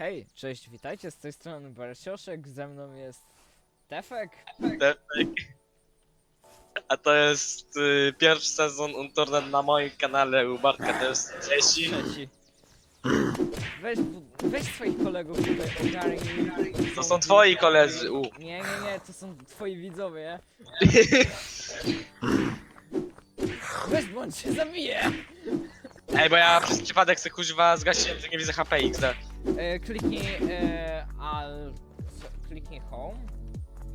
Hej, cześć, witajcie z tej strony Barsioszek, ze mną jest Tefek. Defek. A to jest y, pierwszy sezon Unturned na moim kanale u Bartka to jest trzeci. Trzeci. Weź, weź swoich kolegów tutaj ogarnij. To są twoi koledzy, u. Nie, nie, nie, to są twoi widzowie. Weź bądź się zabije! Ej, bo ja przez przypadek se kuźwa zgasiłem, że nie widzę HP XD. E, kliknij e, al... co- Kliknij home.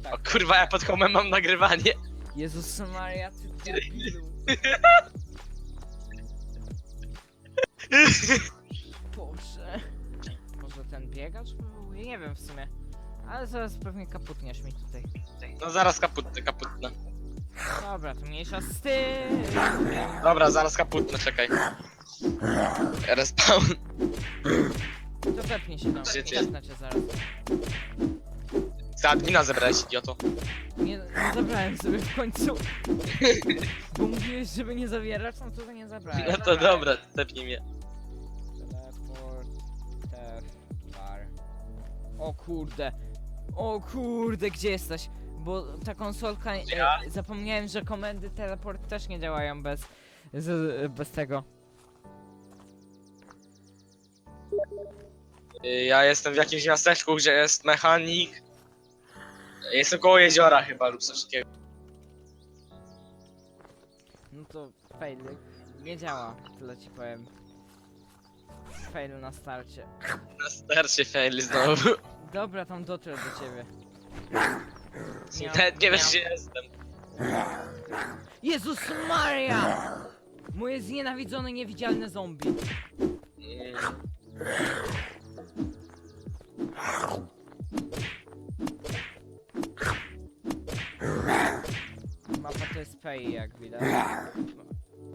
Tak. O kurwa, ja pod homem mam nagrywanie. Jezus Maria, ty debilu. Boże. Może ten biegacz? Nie wiem w sumie. Ale zaraz pewnie kaputniesz mi tutaj. No zaraz kaputnę, kaputnę. Dobra, to mniejsza z tym. Dobra, zaraz kaputnę, czekaj. Respawn. To tepnij się tam. Gdzie ty cię zaraz. Za admina zebrałeś, idioto. Nie, zabrałem sobie w końcu. Bo mówiłeś, żeby nie zawierać, no to nie zabrałem. No to dobra, tepnij mnie. Teleport, tef, bar. O kurde. O kurde, gdzie jesteś? Bo ta konsolka, Ja? e, zapomniałem, że komendy teleport też nie działają bez, z, bez tego. Y, Ja jestem w jakimś miasteczku, gdzie jest mechanik. Jestem koło jeziora chyba lub coś takiego. No to fail. Nie działa, tyle ci powiem. Fail na starcie. Na starcie fail znowu. Dobra, tam dotrę do ciebie. Nie, Nawet nie wiesz gdzie jestem. Jezus Maria! Moje znienawidzone niewidzialne zombie. Mm, Mapa to jest pay, jak widać.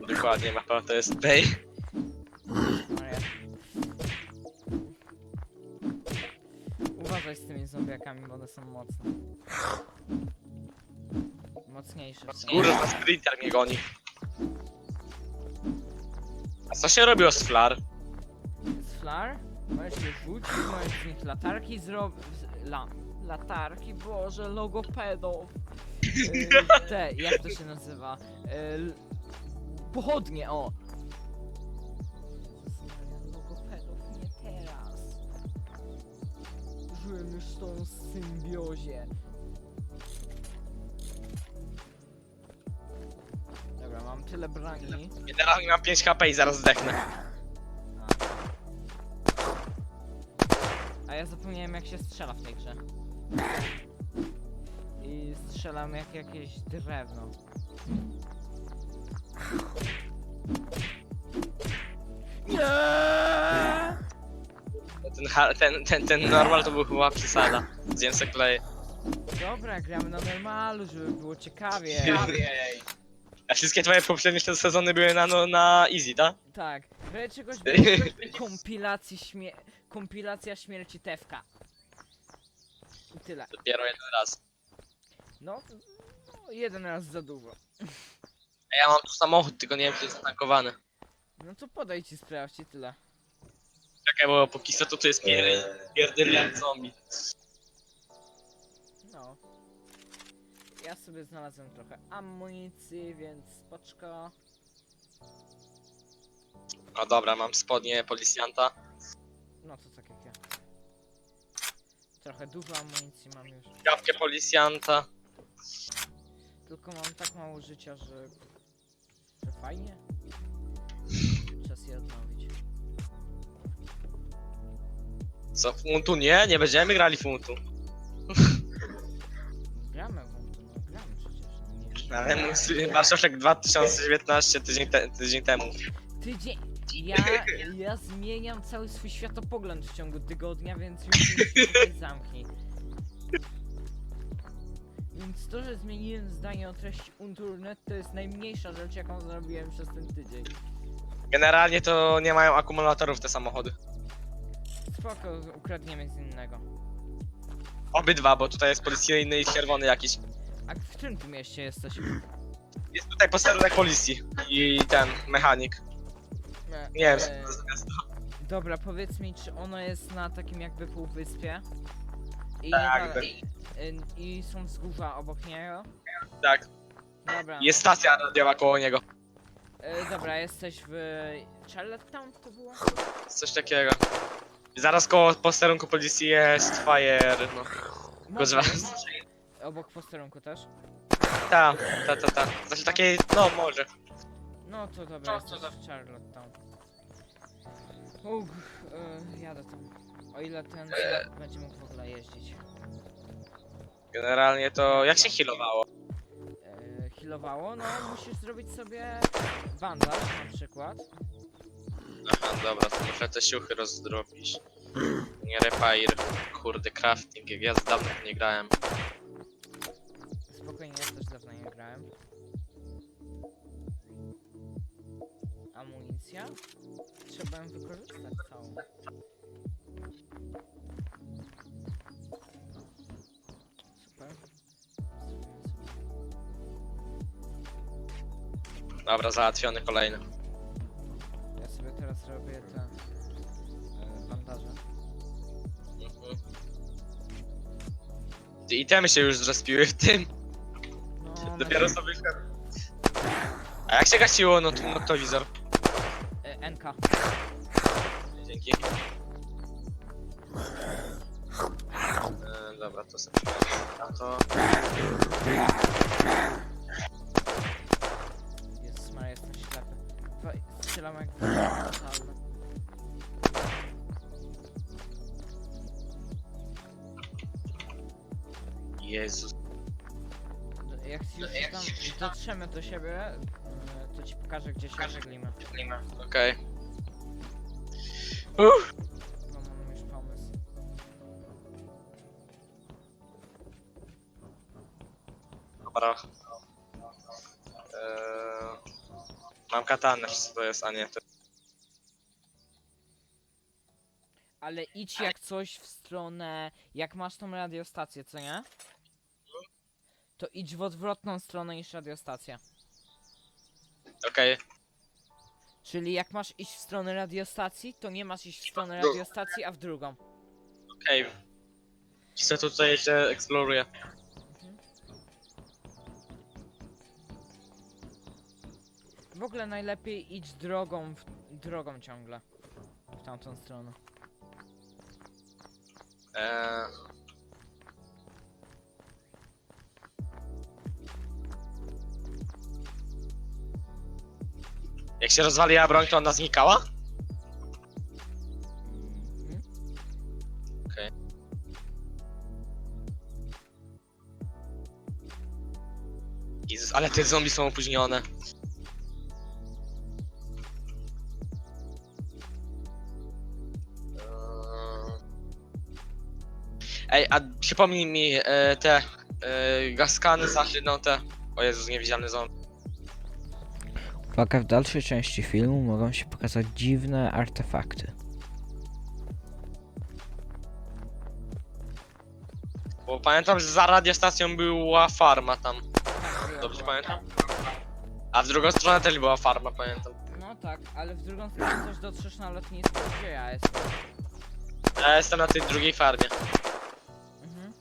Dokładnie, mapa to jest Bay. Maria. Uważaj z tymi zombiakami, bo one są mocne. Mocniejsze. w sensie. Kurwa, sprinter mnie goni. A co się robiło z flar? Z flar? Możesz je rzucić, możesz z nich latarki zrobić. La latarki, boże, logopedów. Yy, te, jak to się nazywa? Yy, pochodnie, o! Maria, Logopedów, nie teraz. Żyjemy z tą symbiozie. Dobra, mam tyle broni. Generalnie mam 5 HP i zaraz zdechnę. Ja zapomniałem jak się strzela w tej grze. I strzelam jak jakieś drewno. Nie! Ten, ha- ten, ten, ten normal to był chyba przesada. Zjem se klej. Dobra, gramy na normalu, żeby było ciekawie. A wszystkie twoje poprzednie te sezony były na, no, na easy, tak? Tak, ale czegoś będzie kompilacji śmie kompilacja śmierci Tewka. I tyle. Dopiero jeden raz. No, no, jeden raz za dużo. A ja mam tu samochód, tylko nie wiem czy jest zatankowany. No to podejdź i sprawdź i tyle. Czekaj, bo póki co to tu jest pier... pierdolę zombie. No. Ja sobie znalazłem trochę amunicji, więc spoczko. No dobra, mam spodnie policjanta. No to tak jak ja. Trochę dużo amunicji mam już. Kapkę policjanta. Tylko mam tak mało życia, że... Że fajnie. Czas je odnowić. Co, funtu? Nie, nie będziemy grali funtu. Gramy w to, no gramy przecież. No, nie, Ale mój Marszałek 2019 tydzień, te, tydzień temu. Tydzień. Ja, ja zmieniam cały swój światopogląd w ciągu tygodnia, więc już mi się tutaj zamknij. Więc to, że zmieniłem zdanie o treści Unturnet, to jest najmniejsza rzecz, jaką zrobiłem przez ten tydzień. Generalnie to nie mają akumulatorów te samochody. Spoko, ukradniemy z innego. Obydwa, bo tutaj jest policyjny i czerwony jakiś. A w którym tu mieście jesteś? Jest tutaj posterunek policji i ten mechanik. E, Nie wiem, e, co to jest. Dobra, powiedz mi, czy ono jest na takim jakby półwyspie? I, Tak, tak. y, I są wzgórza obok niego? Tak, Dobra. jest stacja radiowa koło niego. Y, dobra, jesteś w Charlottetown to było? Coś takiego. Zaraz koło posterunku policji jest fire, no. Może. Obok posterunku też? Ta, ta, ta, ta. Znaczy takie, no może. No to dobra, No, to jesteś w Charlottetown. Ugh, y, jadę tam. O ile ten E. będzie mógł w ogóle jeździć. Generalnie to, jak się healowało? E, healowało, no musisz zrobić sobie bandaż na przykład. Aha, dobra, to muszę te siuchy rozdrobić. Nie repair, kurde, crafting, ja z dawno nie grałem. Spokojnie, ja też dawno nie grałem. Amunicja? Trzeba ją wykorzystać całą. Super. Dobra, załatwiony kolejny. Ja sobie teraz robię te e, bandaże. Mhm. Te itemy się już zrespiły w tym. No, Dopiero na- sobie... A jak się gasiło no, noktowizor? e, NK. Dzięki. E, dobra, to sobie... A to... Jezus Maria, jestem ślepy. Dwa- Strzelam jak. Jezus. Jak już tam dotrzemy do siebie, to ci pokażę gdzie się żeglimy. Okej. Uff. Mam już pomysł. Dobra. Eee, mam katanę, co to jest, a nie. To... Ale idź jak coś w stronę, jak masz tą radiostację, co nie? To idź w odwrotną stronę niż radiostacja. Okej. Czyli jak masz iść w stronę radiostacji, to nie masz iść w stronę No. radiostacji, a w drugą. Okej. Chcę tutaj się eksploruję. Mhm. W ogóle najlepiej idź drogą, w, drogą ciągle. W tamtą stronę. Eee... Jak się rozwaliła broń, to ona znikała? Okej. Jezus, ale te zombie są opóźnione. Ej, a przypomnij mi e, te e, gaskany zachydną te. O Jezus, niewidzialny zombie. Uwaga, w dalszej części filmu mogą się pokazać dziwne artefakty. Bo pamiętam, że za radiostacją była farma tam. Dobrze pamiętam? A w drugą stronę też była farma, pamiętam. No tak, ale w drugą stronę też dotrzesz na lotnisko, gdzie ja jestem. Ja jestem na tej drugiej farmie. Mhm.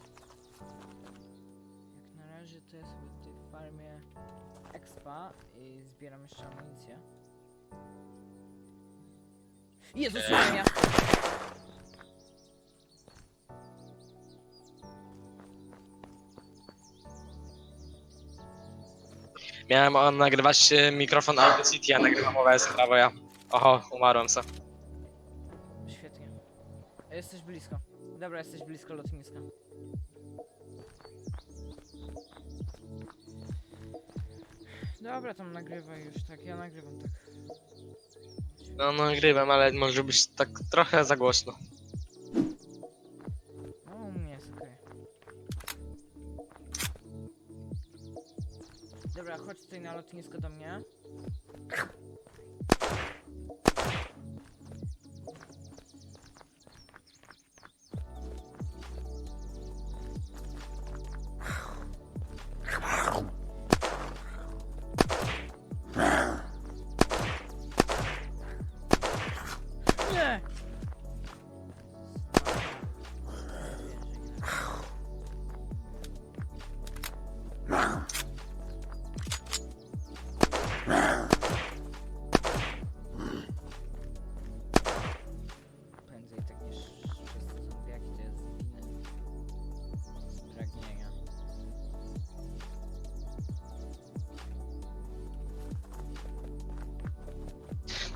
Jak na razie to tutaj w farmie expa zbieram jeszcze amunicję. Jezus Eee. Maria! Miałem o, nagrywać e, mikrofon Audacity, a nagrywam OBS, prawo ja. Oho, umarłem se. Świetnie. Jesteś blisko. Dobra, jesteś blisko lotniska. Dobra, tam nagrywaj już tak, ja nagrywam tak. No, nagrywam, ale może być tak trochę za głośno. No, u mnie jest okej. Dobra, chodź tutaj na lotnisko do mnie.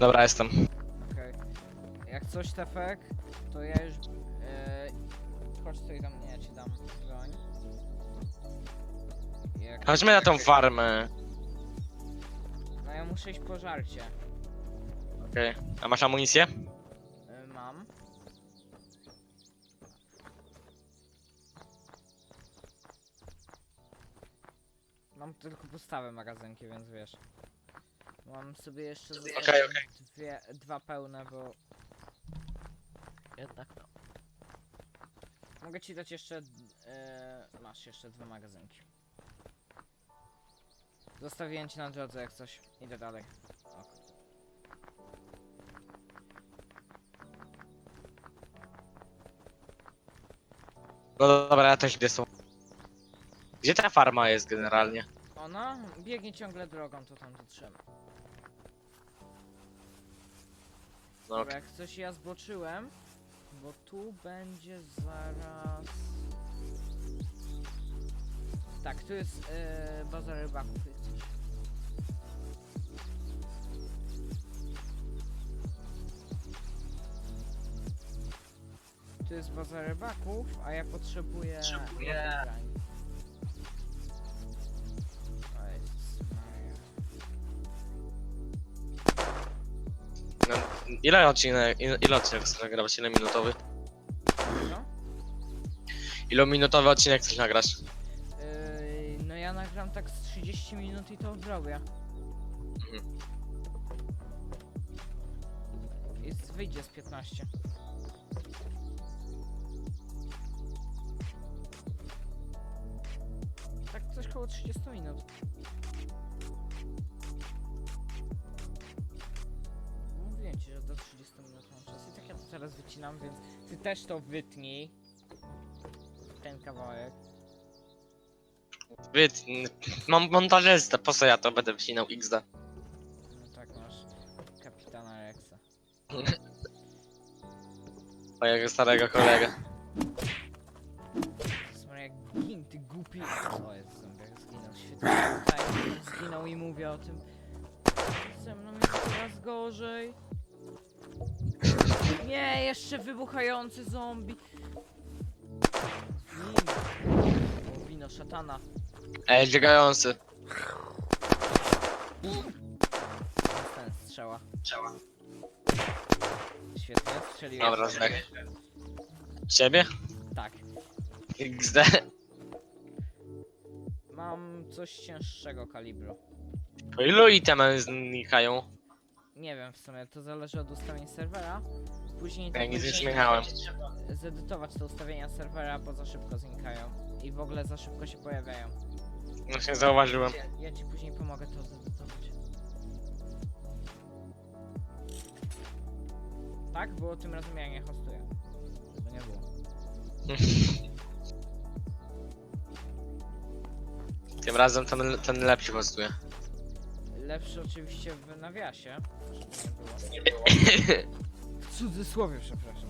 Dobra, jestem. Okej. Jak coś tefek, to ja już... Yy, chodź tutaj do mnie, ja ci dam broń. Jak... Chodźmy na tą farmę. No ja muszę iść po żarcie. Okej. A masz amunicję? Yy, mam. Mam tylko podstawę magazynki, więc wiesz. Mam sobie jeszcze zostawić Okej, okej. dwie, dwa pełne, bo... Jednak no. Mogę ci dać jeszcze... Yy, masz jeszcze dwa magazynki. Zostawiłem ci na drodze jak coś. Idę dalej. Ok. No dobra, ja też idę są. Gdzie ta farma jest generalnie? Ona biegnie ciągle drogą, to tam dotrzemy. No, Dobra, jak coś ja zboczyłem, bo tu będzie zaraz... Tak, tu jest yy, baza rybaków jak coś. Tu jest baza rybaków, a ja potrzebuję... Potrzebuję-. Ile odcinek, ile, ile odcinek chcesz nagrywać? Ile minutowy? Co? Ile minutowy odcinek chcesz nagrać? Yy, no ja nagram tak z 30 minut i to zrobię. Mhm. Z- wyjdzie z 15. Tak coś koło 30 minut. Teraz wycinam, więc ty też to wytnij. Ten kawałek. Wy, mam montażystę, po co ja to będę wcinał XD? No tak masz kapitana Rexa. Mojego starego kolegę. Smar jak gin, ty głupi. O jest zombiak zginął, świetnie. Tak, zginął i mówię o tym. Ze mną jest coraz gorzej. Nie, jeszcze wybuchający zombie. Wino. Szatana. Ej, biegający. Ten strzała. Świetnie, strzeliłem. Dobra, tak. Ciebie? Tak. XD. Mam coś cięższego kalibru. Po ilu itemy znikają? Nie wiem w sumie, to zależy od ustawień serwera. Później Ja nic nie zmieniałem. zedytować te ustawienia serwera, bo za szybko znikają. I w ogóle za szybko się pojawiają. Właśnie zauważyłem. Ja ci później pomogę to zedytować. Tak? Było tym razem ja nie hostuję. Żeby nie było. Tym razem ten, ten lepszy hostuje. Lepszy oczywiście w nawiasie, żeby nie było. W cudzysłowie, przepraszam.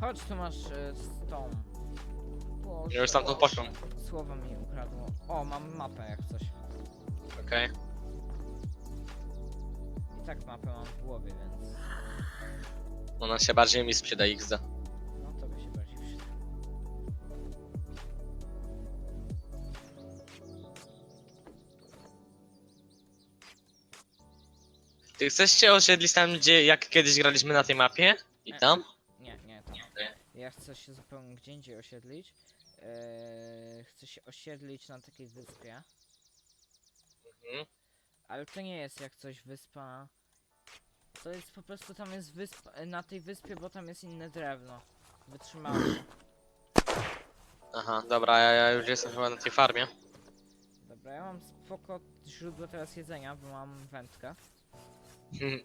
Chodź, tu masz y, z tą. Boże, Ja już tam poszłem. Słowo mi ukradło. O, mam mapę jak coś. Okej. I tak mapę mam w głowie, więc. Ona się bardziej mi sprzeda XD. Ty chcesz się osiedlić tam, gdzie jak kiedyś graliśmy na tej mapie? I Nie. tam? Nie, nie, nie. Ja chcę się zupełnie gdzie indziej osiedlić. Eee, chcę się osiedlić na takiej wyspie. Mhm. Ale to nie jest jak coś wyspa. To jest po prostu tam jest wyspa. Na tej wyspie, bo tam jest inne drewno. Wytrzymałe. Aha, dobra, ja, ja już jestem chyba na tej farmie. Dobra, ja mam spoko źródło teraz jedzenia, bo mam wędkę. Mhm.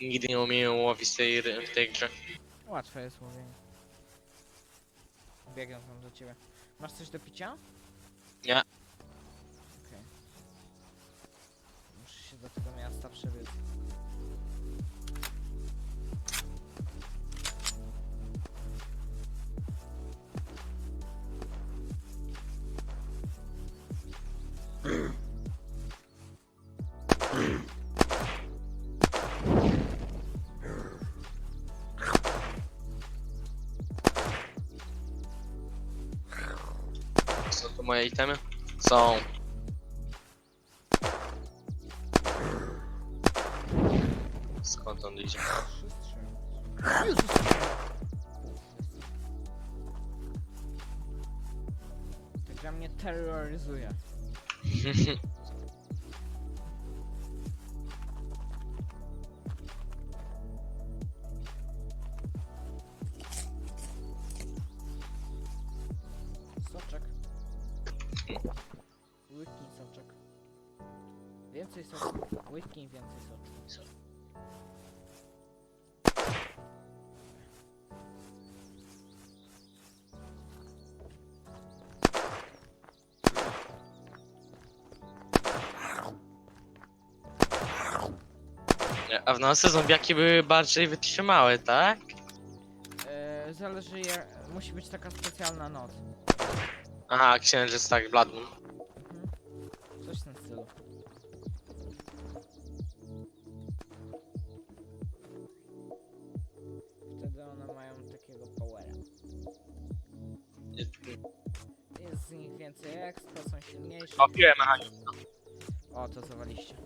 Nigdy nie umiem łowić tej, ry- w tej grze. Łatwe jest łowienie. Biegam tam do ciebie. Masz coś do picia? Nie. Okej. Muszę się do tego miasta przebiec. Moje itemy? Są. Skąd on idzie? Gra mnie terroryzuje. A w nocy zombiaki były bardziej wytrzymałe, tak? E, zależy, je, musi być taka specjalna noc. Aha, księżyc tak bladł. Mhm. Coś w tym stylu. Wtedy one mają takiego powera. Jest z nich więcej expa, są silniejsze. O, piłę mechanizm. O, to zawaliście.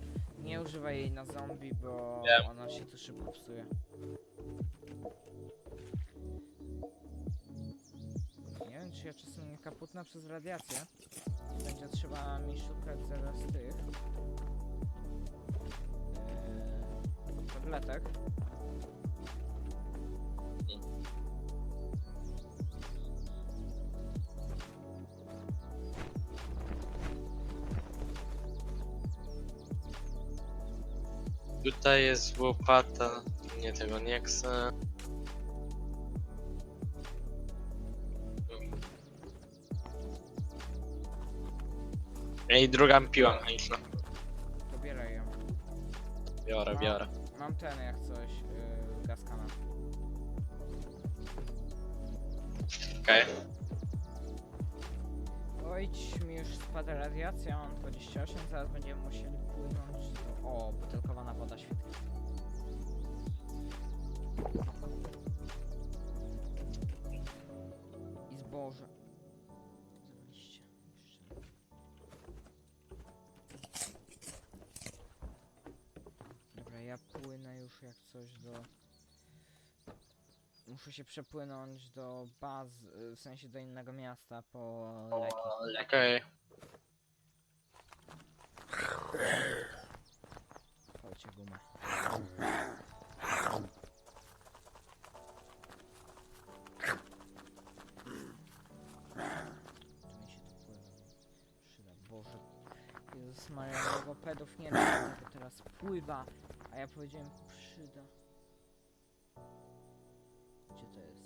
Nie używaj jej na zombie, bo Wiem. ona się tu szybko psuje. Nie wiem, czy ja czasem nie kaputna przez radiację. Będzie trzeba mi szukać zaraz tych... Yy, tabletek. Tutaj jest łopata. Nie tego nie chcę. I druga piła mechaniczna. Dobieraj ją. Biorę, biorę. Mam ten jak coś, yy, gaskana. Okej. Ojdź mi już spada radiacja, mam 28, zaraz będziemy musieli płynąć do... O, butelkowana woda świetnie. I zboże. Dobra, ja płynę już jak coś do... Muszę się przepłynąć do baz, w sensie do innego miasta po leki. Okej. Chodźcie gumę. Tu mi się tu pływa. Przyda. Boże. Jezus Maria, logopedów nie ma, tylko teraz pływa. A ja powiedziałem przyda. Gdzie to jest?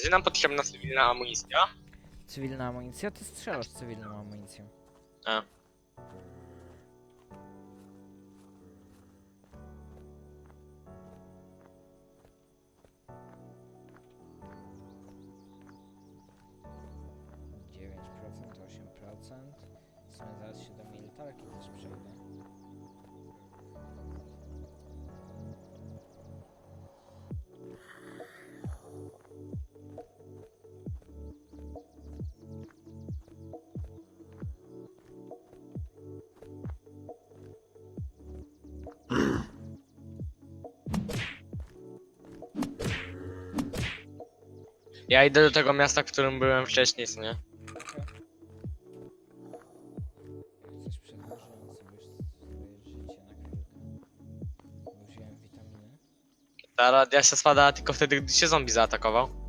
Będzie nam potrzebna cywilna amunicja. Cywilna amunicja? Ty strzelasz cywilną amunicją. A. Dziewięć procent, osiem procent. W sumie zaraz się do militarki też przejdę. Ja idę do tego miasta, w którym byłem wcześniej, co nie? Coś przedłużyłem sobie na. Ta radiacja spada tylko wtedy, gdy się zombie zaatakował.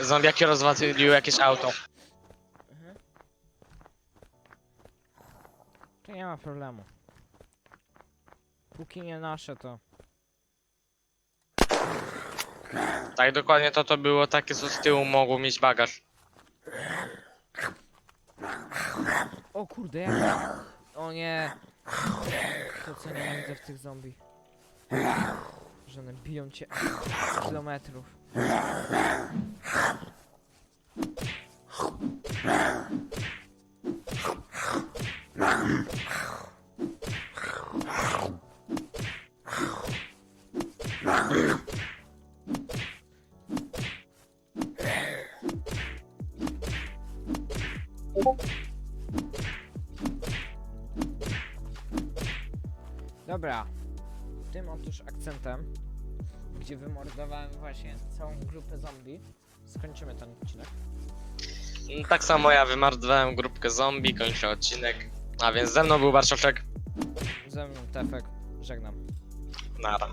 Zombiaki rozwaliły jakieś auto. Mhm. To nie ma problemu. Póki nie nasze, to. Tak, dokładnie to to było takie, co z tyłu mogło mieć bagaż. O kurde, jak. O nie. To co nie widzę w tych zombie. Że one biją cię kilometrów. Gdzie wymordowałem właśnie całą grupę zombie, skończymy ten odcinek. Mm, Tak samo ja wymordowałem grupkę zombie, kończę odcinek. A więc ze mną był Barszowczek. Ze mną Tefek, żegnam. Nara.